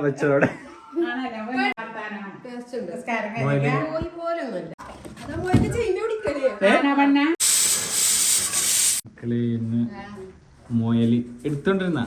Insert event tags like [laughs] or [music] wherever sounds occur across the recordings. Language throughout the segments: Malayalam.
വെച്ചതോടെ ഇന്ന് മോയൽ എടുത്തോണ്ടിരുന്ന?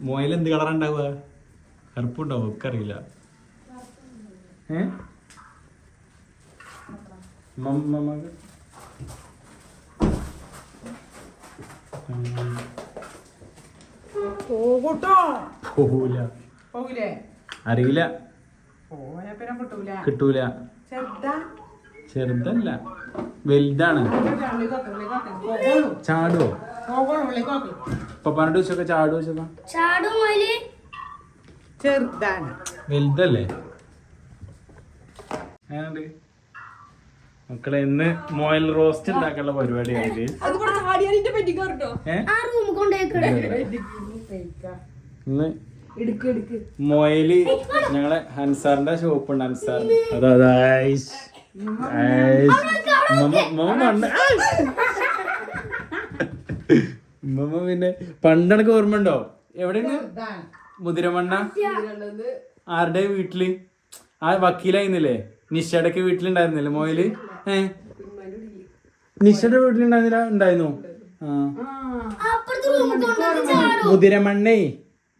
മോയൽ എന്ത് കളറാ ഉണ്ടാവുക? കറുപ്പുണ്ടാവും? ഒക്കെ അറിയില്ല ഏ മം- പോകൂട്ടോ. പോകൂല. പോകൂലേ? അറിയില്ല. പോയ പിന്നെ കിട്ടൂല. കിട്ടൂല. ചെറുതാ. ചെറുതല്ല. വലുതാണ്. ചാടുവോ? ഇപ്പൊ പറഞ്ഞു പപ്പാനോട് ചോദിച്ചൊക്കെ? ചാടുവോ ചെറുതാണ്. വലുതല്ലേ? മക്കളെ ഇന്ന് മോയൽ റോസ്റ്റ് ഉണ്ടാക്കാനുള്ള റൂം കൊണ്ടുപോയിക്കടെ ഇന്ന് മോയിൽ ഞങ്ങളെ ഹൻസാറിന്റെ ഷോപ്പ് ഉണ്ട് ഹൻസാർ. അതാ. മമ്മ- മമ്മ പണ്ട് പിന്നെ പണ്ടണക്ക് ഓർമ്മ ഉണ്ടോ എവിടെയാണ് മുതിരമണ്ണ? ആരുടെ വീട്ടിൽ? ആ വക്കീലായിരുന്നില്ലേ? നിഷയുടെയൊക്കെ വീട്ടിലുണ്ടായിരുന്നില്ലേ മോയിൽ? ഏ? നിഷയുടെ വീട്ടിലുണ്ടായിരുന്നില്ല? ഉണ്ടായിരുന്നു. മുതിരമണ്ണേ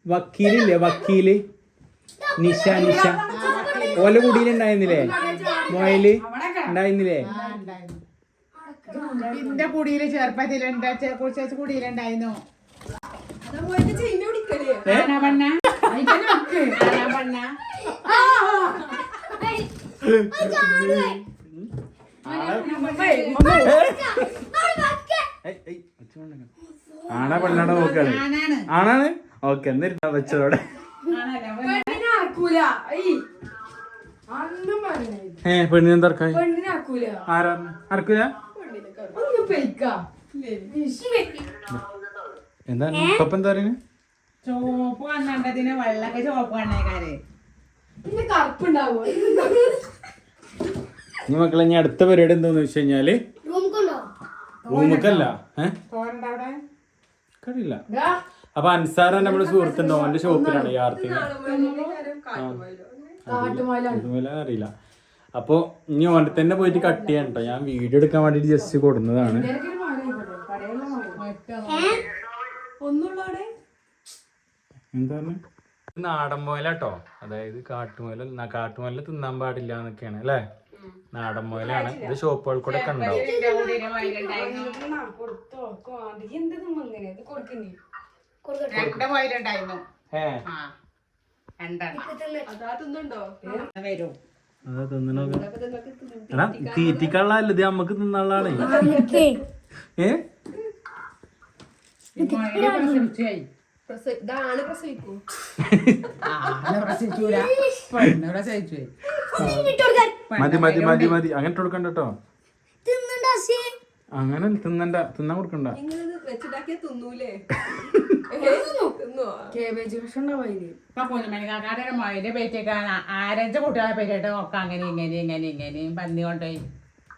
വക്കീലില്ലേ? വക്കീൽ. നിഷ നിഷ ഓല കുടിയിലുണ്ടായിരുന്നില്ലേ? മോയിൽ ഉണ്ടായിരുന്നില്ലേ? എന്റെ കുടിയിൽ കുടിയിലുണ്ടായിരുന്നു. ഏ? ആണാ പെണ്ണാണോ നോക്കാണ് ആണാണ്. ആണാണ്? ഓക്കെ എന്നിട്ട് വെച്ചതോടെ. ഏ പെണ്ണിനെ തർക്കായി ആരാ എന്താണ് പപ്പ എന്താ പറയുന്നത് ചോപ്പ് കണ്ണണ്ടതിന് വെള്ളൊക്കെ ചോപ്പ് കണ്ണേക്കാര്. കറുപ്പുണ്ടാവോ? ഇനി മക്കളെ ഇനി അടുത്ത പരിപാടി എന്താന്ന് വെച്ച് കഴിഞ്ഞാൽ റൂം കൊണ്ടോ റൂമൊക്കല്ല ഏഹ്? കഴിയില്ല അപ്പൊ അൻസാർ നമ്മുടെ സുഹൃത്തുണ്ടോ. അവന്റെ ഷോപ്പിലാണ് യാർത്തിക അറിയില്ല. അപ്പൊ ഇനി ഓന്റെ തന്നെ പോയിട്ട് കട്ട് ചെയ്യാൻ കേട്ടോ ഞാൻ വീഡിയോ എടുക്കാൻ വേണ്ടി ജസ്റ്റ് കൊടുന്നതാണ്. എന്താണ്? നാടൻ മുയലാട്ടോ അതായത് കാട്ടുമുയല ന- കാട്ടുമുയല തിന്നാൻ പാടില്ല എന്നൊക്കെയാണ് അല്ലേ? നാടൻ മുയലാണ്. ഇത് ഷോപ്പുകൾ കൂടെ ഒക്കെ ഉണ്ടാവും. തീറ്റിക്കള്ളല്ല ഇത് നമ്മക്ക് തിന്നാളാണ് ഏ? ഇതാണ് പ്രസവിക്കൂ. മതി മതി മതി മതി അങ്ങനെ കൊടുക്കണ്ട കേട്ടോ അങ്ങനെ തിന്നണ്ട തിന്നാൻ കൊടുക്കണ്ട. [laughs] ആരഞ്ച് കുട്ടികളെ അങ്ങനെ ഇങ്ങനെ ഇങ്ങനെ ഇങ്ങനെ. പന്നി കൊണ്ടുപോയി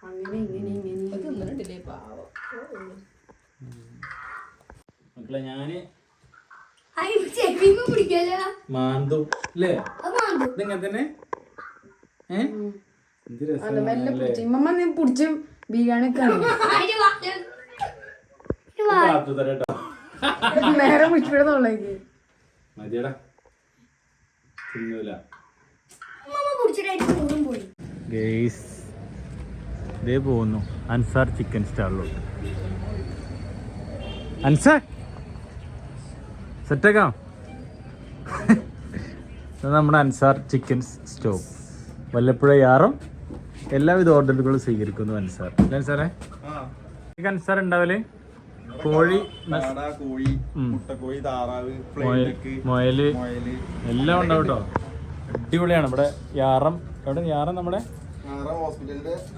അങ്ങനെ ഇങ്ങനെ ഇങ്ങനെ തിന്നുന്നുണ്ടല്ലേ പാവം. മക്കളെ ഞാൻ മാന്തു. അല്ലേ ഇതിങ്ങനെ തന്നെ? പിടിച്ച്. ബിരിയാണി നേരെ പിടിച്ചിടുന്നുള്ളേക്ക് മതിയടാ. തിന്നൂല. ഇതേ പോകുന്നു. അൻസാർ ചിക്കൻ സ്റ്റാളിലോട്ട്. അൻസാർ! സെറ്റാക്കാം? നമ്മുടെ അൻസാർ ചിക്കൻ സ്റ്റോ വല്ലപ്പുഴ യാറും എല്ലാവിധ ഓർഡറുകളും സ്വീകരിക്കുന്നു അൻസാർ. അൻസാറേ? അൻസാർ ഉണ്ടാവൽ കോഴി കോഴി. മുട്ടക്കോഴി താറാവ് മൊയൽ. എല്ലാം ഉണ്ടാവും കേട്ടോ. അടിപൊളിയാണ്. ഇവിടെ യാറം. എവിടെ യാറം നമ്മുടെ?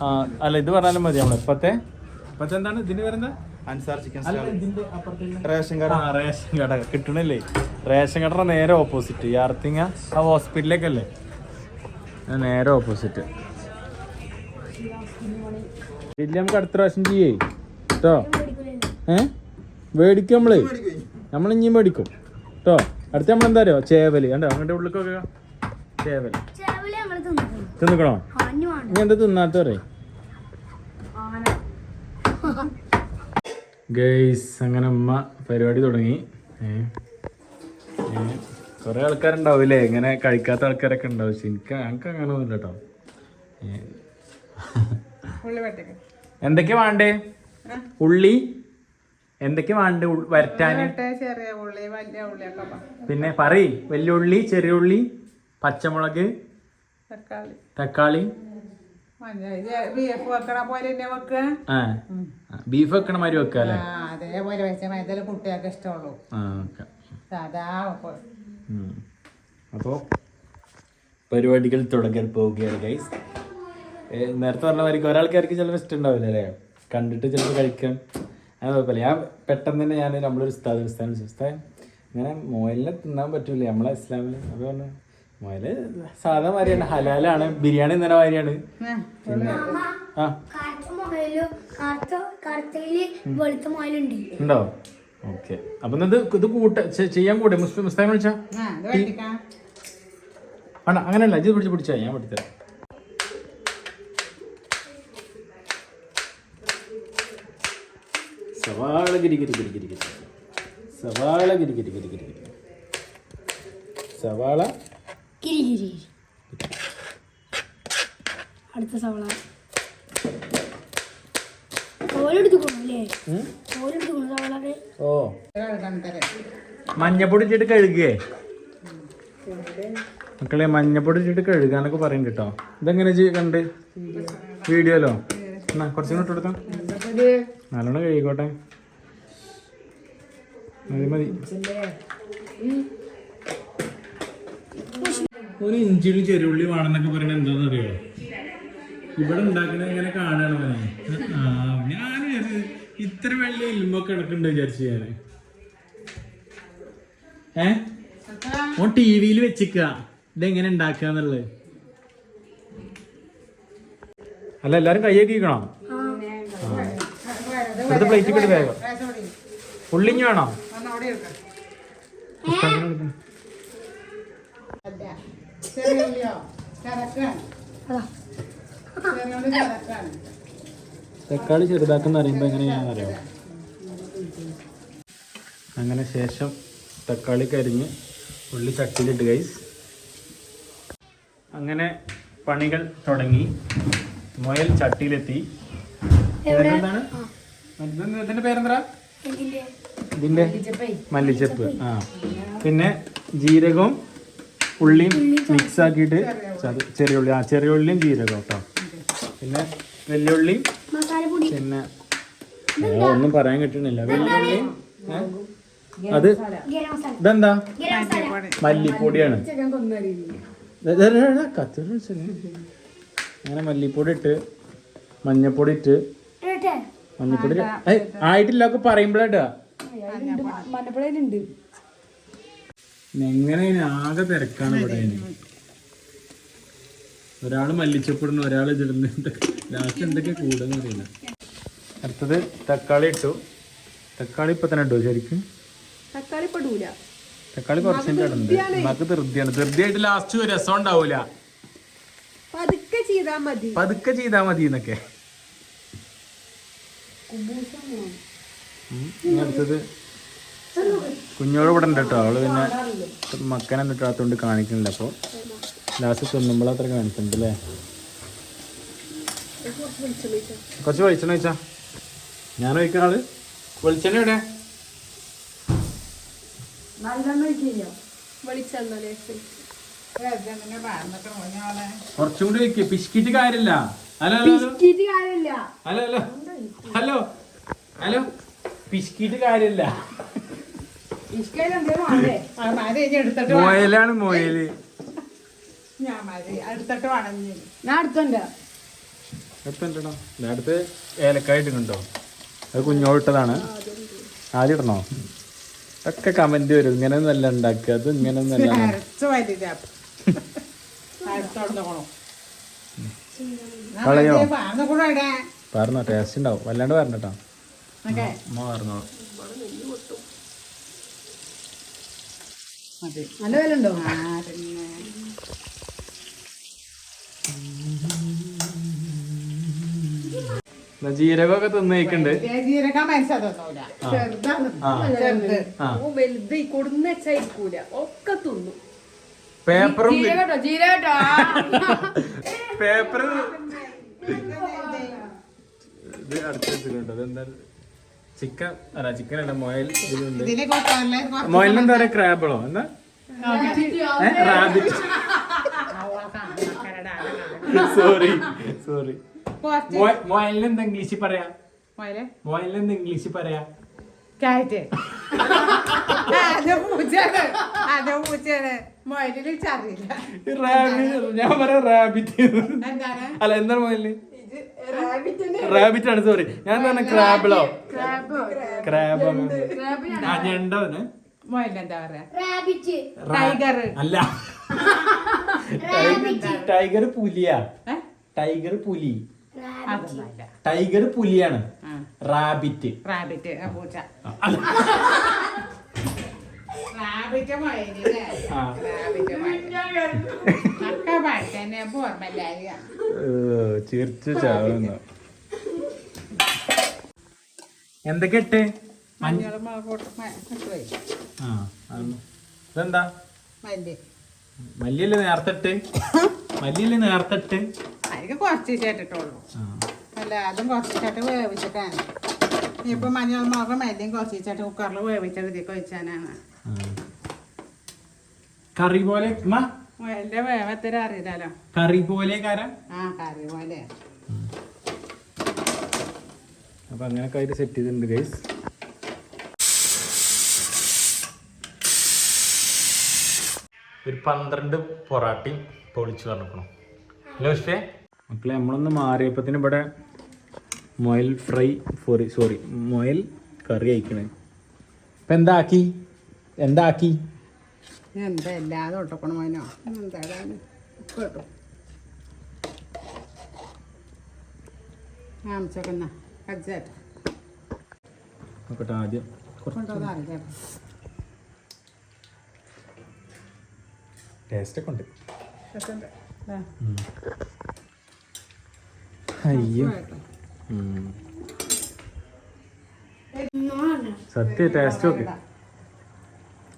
ആ അല്ല ഇത് പറഞ്ഞാലും മതി നമ്മളെ. ഇപ്പത്തെ? ഇപ്പത്തെ എന്താണ് ഇതിന് വരുന്നത്? അൻസാർ ചിക്കൻ സ്റ്റാൾ റേഷൻ കട. റേഷൻ കട കിട്ടണില്ലേ? റേഷൻ കടയുടെ നേരെ ഓപ്പോസിറ്റ് യാർത്തിങ്ങ ആ ഹോസ്പിറ്റലിലേക്കല്ലേ? നേരെ ഓപ്പോസിറ്റ് വില്യം നമുക്ക് അടുത്ത പ്രാവശ്യം ചെയ്യേ? കേട്ടോ ഏ? മേടിക്കും നമ്മൾ? നമ്മൾ ഇനിയും മേടിക്കും. കേട്ടോ അടുത്ത നമ്മൾ എന്താ അറിയോ ചേവൽ. കണ്ടോ? അങ്ങോട്ട് ഉള്ളിക്കൊക്കെ ചേവൽ. ചേവൽ തിന്നിക്കണോ? ഇനി എന്താ തിന്നാത്ത പറയേ? ഗൈസ് അങ്ങനെ അമ്മ പരിപാടി തുടങ്ങി. കുറേ ആൾക്കാരുണ്ടാവും കുറേ ഇങ്ങനെ കഴിക്കാത്ത ആൾക്കാരൊക്കെ ഉണ്ടാവും. പക്ഷെ എനിക്ക് ഞങ്ങൾക്ക് അങ്ങനെ ഒന്നുമില്ല കേട്ടോ എന്തൊക്കെ വേണ്ടേ? ഉള്ളി? എന്തൊക്കെ വേണ്ട വരട്ടാന്? പിന്നെ പറയ് വലിയ ഉള്ളി ചെറിയ ഉള്ളി പച്ചമുളക് തക്കാളി. ബീഫ് വെക്കണ പോലെ തന്നെ വെക്കുക ആ. ബീഫ് വെക്കണ മാതിരി വെക്കുക അല്ലേ? അതേപോലെ വെച്ച മൈദയിൽ കുട്ടികൾക്ക് ഇഷ്ടമുള്ളൂ. അപ്പോ സാധാ. അപ്പോൾ പരിപാടികൾ തുടങ്ങാൻ പോവുകയാണ് ഗൈസ് നേരത്തെ പറഞ്ഞ മാതിരി ഒരാൾക്കാർക്ക് ചിലപ്പോൾ ഇഷ്ടം ഉണ്ടാവില്ല അല്ലേ? കണ്ടിട്ട് ചിലപ്പോൾ കഴിക്കാൻ അത് കുഴപ്പമില്ല. ഞാൻ പെട്ടെന്ന് തന്നെ ഞാൻ നമ്മളൊരു ഉസ്താദ് ഉസ്താൻ ഉസ്താൻ ഇങ്ങനെ മോയിലിനെ തിന്നാൻ പറ്റൂല? നമ്മളെ ഇസ്ലാമിൽ അത് പറഞ്ഞു? മോയൽ സാധാ മാതിരിയാണ് ഹലാലാണ്. ബിരിയാണി ഇന്നലെ പിന്നെ ആ. മുഖയിലുണ്ട് ഉണ്ടോ? ഓക്കെ. അപ്പൊ ഇത് ഇത് കൂട്ട ചെയ്യാൻ കൂടെ? മുസ്ലിം മുസ്താൻ വിളിച്ചാ? ആ ഇത് അങ്ങനെയല്ല. പിടിച്ച് പിടിച്ചാ ഞാൻ പഠിത്തരാം സവാള ഗിരി ഗിരി ഗിരി ഗിരി ഗിരി. സവാള ഗിരി ഗിരി ഗിരി ഗിരി. സവാള കിരി അടുത്ത സവള. ഓ. മഞ്ഞപ്പൊടി ഇട്ടിട്ട് കഴുകേ? മക്കളെ മഞ്ഞപ്പൊടി ഇട്ടിട്ട് കഴുകാനൊക്കെ പറയും കേട്ടോ. ഇതെങ്ങനെ കണ്ട്? വീഡിയോയിലോ എന്നാ കുറച്ചും കൂടെ ഇട്ടെടുത്താ നല്ലോണം കഴുകിക്കോട്ടെ മതി മതി. ഒരു ഇഞ്ചിയും ചെറുള്ളി വേണമെന്നൊക്കെ പറയണത് എന്താണെന്ന് അറിയോ ഇവിടെ ഉണ്ടാക്കുന്നത് ഇങ്ങനെ കാണണം അവനെ. ആ ഞാൻ വിചാരിച്ചു ഇത്ര വലിയ ഇൽമൊക്കെ കിടക്കുന്നുണ്ട് വിചാരിച്ചു ഞാൻ ഏ? ഓൻ ടി വിയിൽ വെച്ചിക്ക. ഇതെങ്ങനെ ഉണ്ടാക്കുക എന്നുള്ളത്. അല്ല എല്ലാരും കൈയൊക്കെ ഇരിക്കണോ ഇവിടുത്തെ പ്ലേറ്റ് കിട്ടി വേഗം. ഉള്ളിഞ്ഞ് വേണോ. തക്കാളി ചെറുതാക്കുന്ന അറിയുമ്പോൾ എങ്ങനെയാണെന്ന് അറിയാം? അങ്ങനെ ശേഷം തക്കാളി കരിഞ്ഞ് ഉള്ളി ചട്ടിയിലിട്ട് ഗൈസ് അങ്ങനെ പണികൾ തുടങ്ങി. മുയൽ ചട്ടിയിലെത്തി. പേരെന്താ? ഇതിന്റെ മല്ലിച്ചപ്പ്. ആ. പിന്നെ ജീരകവും ഉള്ളിയും മിക്സ് ആക്കിയിട്ട് ചെറിയ ഉള്ളി ആ ചെറിയ ഉള്ളിയും ജീരകം കേട്ടോ. പിന്നെ വെല്ലുള്ളിയും പിന്നെ ഒന്നും പറയാൻ കിട്ടണില്ല. വെല്ലുള്ളിയും ഏ? അത് ഇതെന്താ? മല്ലിപ്പൊടിയാണ്. അങ്ങനെ മല്ലിപ്പൊടി ഇട്ട് മഞ്ഞപ്പൊടി ഇട്ട്. മഞ്ഞപ്പൊടി ആയിട്ടില്ല. ഒക്കെ പറയുമ്പോഴാട്ടാ എങ്ങനെ ആകെ തിരക്കാണ് ഇവിടെ ഒരാൾ ഒരാൾ മല്ലിച്ചപ്പെടുന്നു ഒരാൾ ഇതിടുന്നുണ്ട് ലാസ്റ്റ് എന്തൊക്കെ കൂടുന്ന അറിയില്ല. അടുത്തത് തക്കാളി ഇട്ടു. തക്കാളി ഇപ്പൊ തന്നെ ഇട്ടു ശരിക്കും? തക്കാളി പെടൂല തക്കാളി നമുക്ക് ധൃതിയാണ് ധൃതിയായിട്ട് ലാസ്റ്റ് ഒരു രസം ഉണ്ടാവൂല. പതുക്കെ ചെയ്താ മതി. പതുക്കെ ചെയ്താ മതി എന്നൊക്കെ. അടുത്തത് കുഞ്ഞോട് ഇവിടെ ഉണ്ട് കേട്ടോ അവൾ പിന്നെ മക്കനെ നിട്ടാത്തോണ്ട് കാണിക്കുന്നില്ല അപ്പോൾ ലാസ്റ്റ് തിന്നുമ്പോൾ അത്ര കാണിക്കുന്നുണ്ട് അല്ലേ കുറച്ച് വെളിച്ചെണ്ണ വെച്ചാ ഞാൻ ഒഴിക്കുന്ന ആൾ. വെളിച്ചെണ്ണ എവിടെ? കുറച്ചും കൂടി വെക്ക് ബിസ്കിറ്റ് കാര്യമില്ല hello hello hello. Hello hello. Hello. കാര്യമില്ല മോയലാണ് മോയൽ. ഞാൻ ഏലക്കായിട്ടുണ്ടോ എടുത്തിട്ട് വേണം ഇനി. ഞാൻ അടുത്തുണ്ട് എടുത്തിട്ടോ അടുത്ത് ഏലക്കായ ഇട്ടുണ്ടോ അത് കുഞ്ഞോട്ടതാണ് ആദ്യം ഇടണോ? ഒക്കെ കമന്റ് വരും. ഇങ്ങനെ നല്ല ഉണ്ടാക്കുക. അത് ഇങ്ങനെ നല്ല കളയോ? പറഞ്ഞ ടേസ്റ്റ് ഉണ്ടാവും. വല്ലാണ്ട് പറഞ്ഞോ പറഞ്ഞോളൂ മതി. നല്ല വില ഉണ്ടോ ആ പിന്നെ. എന്നാ ജീരകമൊക്കെ തിന്നേക്കുണ്ട്. ജീരകം ചെറുതാണ്. ചെറുത്. വലുത് കൊടുന്ന് വെച്ചായിരിക്കൂല. ഒക്കെ തിന്നു. പേപ്പറും ജീരകട്ടോ ജീരകട്ടോ പേപ്പർ ഇത് അടുത്ത് വെച്ചിട്ടുണ്ട്. അതെന്താ? ചിക്കൻ അല്ല ചിക്കൻ അല്ല മൊയൽ ഇതിലുണ്ട്. ഇതിനെ കൊടുക്കാറില്ലേ മൊയലിന് എന്താ പറയാ ക്രാബിളോ? എന്താ? റാബിറ്റ് സോറി സോറി മൊയലിന് എന്താ ഇംഗ്ലീഷിൽ പറയാ? മോയിലെ? മൊയലിന് എന്താ ഇംഗ്ലീഷിൽ പറയാ? കാറ്റ് അത് പൂച്ചയാണ്. അത് പൂച്ചയാണ്. മൊയലിൽ ചറിയില്ല. ഞാൻ പറയാ റാബിറ്റ് അല്ല എന്താണ് മൊയലിന് റാബിറ്റ് ആണ് സോറി ഞാൻ പറഞ്ഞ ക്രാബിളോ ക്രാബ് ആ ഞണ്ടോന് മൊയിലിന് എന്താ പറയാ? റാബിറ്റ് ടൈഗർ അല്ല. ടൈഗർ [laughs] പുലിയാ? ടൈഗർ പുലി. അതൊന്നല്ല ടൈഗർ പുലിയാണ്. റാബിറ്റ് റാബിറ്റ് പൂച്ച. റാബിറ്റ്. റാബിറ്റ് ചിരിച്ചു ചാവുന്നു. എന്തൊക്കെ ഇട്ട്. ഇതെന്താ? മല്ലി. മല്ലിയല്ലേ നേരത്തെ ഇട്ട്? മല്ലിയല്ലേ നേരത്തെ ഇട്ട്? അതിന് കുറച്ച് ചേട്ടിട്ടുള്ളൂ. അല്ല അതും കുറച്ച് ചേട്ട് വേവിച്ചിട്ടാണ്. ഇപ്പൊ മഞ്ഞൾ മുളക് മല്ലിയും കുറച്ച് ചേട്ട് കുക്കറിൽ വേവിച്ചത് ഇതിലേക്ക് വെച്ചാനാണ് കറി പോലെ? എന്റെ വേവത്തിന് അറിയില്ലല്ലോ. കറി പോലെ കാരാ ആ കറി പോലെ. അപ്പൊ അങ്ങനൊക്കെ ആയിട്ട് സെറ്റ് ചെയ്തിട്ടുണ്ട് ഗൈസ് ഒരു പന്ത്രണ്ട് പൊറാട്ടയും പൊളിച്ചു പറഞ്ഞിരിക്കണം അല്ലേ പക്ഷേ മക്കളെ നമ്മളൊന്ന് മാറിയപ്പത്തിന് ഇവിടെ മൊയൽ ഫ്രൈ സോറി സോറി മൊയൽ കറി അയക്കണേ ഇപ്പൊ എന്താക്കി? എന്താക്കി? എന്താ എല്ലാതും ഒട്ടക്കണം മോനോ? എന്താണ് കേട്ടു കാണിച്ചോക്കുന്ന കജ്ജാറ്റ് നോക്കട്ടെ ആദ്യം കുറച്ച് കൊണ്ടുവന്ന് അറിയിക്കാം ടേസ്റ്റ് ഒക്കെ ഉണ്ട്. അയ്യോ. സത്യ ടേസ്റ്റ് ഒക്കെ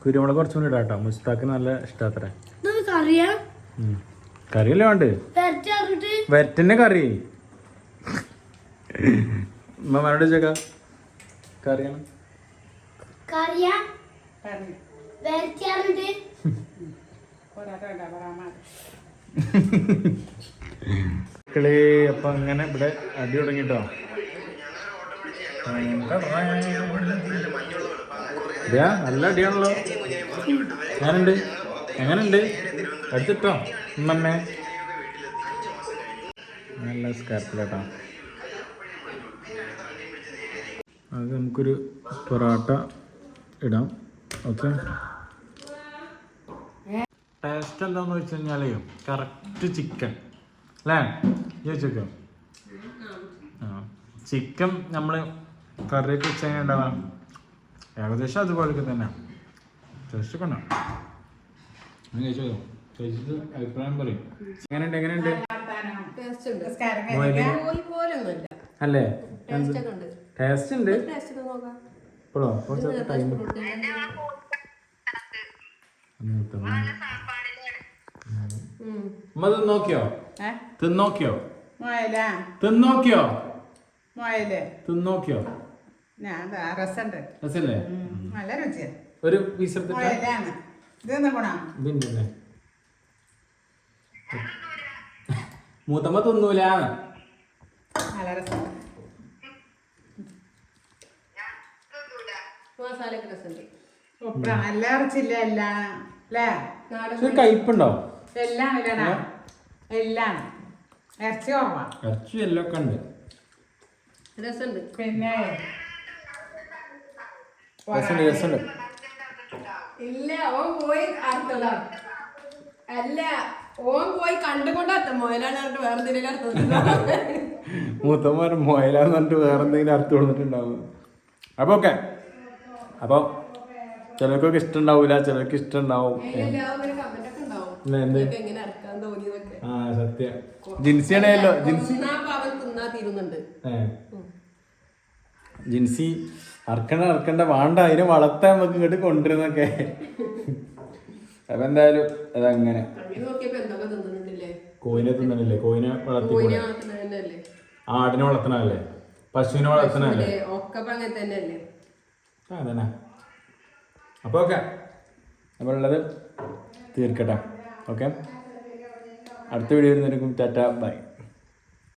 കുരുമുളക് കുറച്ചും കൂടി കേട്ടോ മുസ്താക്ക് നല്ല ഇഷ്ടാത്രേ. കറിയല്ലേ വേണ്ട അറിഞ്ഞിട്ട് കറി. ഉമ്മമാരോട് ചോക്ക കറിയാണ്. മക്കളെ അപ്പൊ അങ്ങനെ ഇവിടെ അടി തുടങ്ങിട്ടോ. നല്ല അടിയാണല്ലോ. ഞാനുണ്ട്. എങ്ങനുണ്ട്? അടുത്തിട്ടോ ഉമ്മമ്മേ? നല്ല സ്കാർപ്പിലേട്ടാ. അത് നമുക്കൊരു പൊറോട്ട ഇടാം. ഓക്കെ. ടേസ്റ്റ് എന്താന്ന് വെച്ച് കഴിഞ്ഞാലേ കറക്റ്റ് ചിക്കൻ. അല്ലേ? ചോദിച്ചോ ചിക്കൻ നമ്മൾ കറിയൊക്കെ വെച്ച് കഴിഞ്ഞാൽ ഉണ്ടാവാം. ഏകദേശം അതുപോലെ തന്നെ. ടേസ്റ്റ് ഒക്കെ ഉണ്ടാവും ഒന്ന് കഴിച്ചോ? കഴിച്ചിട്ട് അഭിപ്രായം പറയും. എങ്ങനെയുണ്ട്? എങ്ങനെയുണ്ട്? ടേസ്റ്റ് ഉണ്ട്. അല്ലേ? ടേസ്റ്റ് ഇപ്പോഴോ? കുറച്ച് ടൈം ഉമ്മ തിന്നോക്കിയോ? തിന്നോക്കിയോ? മുയൽ തിന്നോക്കിയോ? ഞാൻ ദാ രസമുണ്ട് രസല്ലേ? നല്ല രുചിയാ. ഒരു പീസ് മൂത്തമ്മ തിന്നൂല. നല്ല രസം. നല്ല ഇറച്ചില്ല എല്ലാം അല്ലേ? കയ്പുണ്ടോ എല്ലാം എല്ലാം. ഇറച്ചി കുറവാ. ഇറച്ചി എല്ലാം ഒക്കെ ഉണ്ട്. രസമുണ്ട്. പിന്നെ? രസമുണ്ട് രസമുണ്ട്. ഇല്ല ഓൻ പോയി അർത്ഥതാ അല്ല ഓൻ പോയി കണ്ടുകൊണ്ട് അർത്ഥം മോയലാണ് പറഞ്ഞിട്ട് വേറെ എന്തെങ്കിലും അർത്ഥം മൂത്തമ്മ മോയലാന്ന് പറഞ്ഞിട്ട് വേറെ എന്തെങ്കിലും അർത്ഥം കൊടുത്തിട്ടുണ്ടാവും അപ്പൊ ഓക്കെ. അപ്പോൾ ചിലർക്കൊക്കെ ഇഷ്ടം ഉണ്ടാവില്ല ചിലർക്ക് ഇഷ്ടം ഉണ്ടാവും. ആ സത്യം. ജിൻസിയാണല്ലോ ജിൻസി തിന്നാ തീരുന്നുണ്ട്. ജിൻസി അറക്കണ്ട അറക്കണ്ട വേണ്ട അതിനെ വളർത്താൻ നമുക്ക് ഇങ്ങോട്ട് കൊണ്ടുവരുന്നൊക്കെ. അപ്പൊ എന്തായാലും അതങ്ങനെ കോയിനെ തിന്നണല്ലേ കോയിനെ വളർത്തി ആടിനെ വളർത്തണല്ലേ പശുവിനെ വളർത്തണല്ലേ അതന്നെ. അപ്പോൾ ഓക്കെ. അപ്പൊ ഉള്ളത് തീർക്കട്ടെ. ഓക്കെ? അടുത്ത വീഡിയോ വരുന്നതിനും ടാറ്റ ബൈ.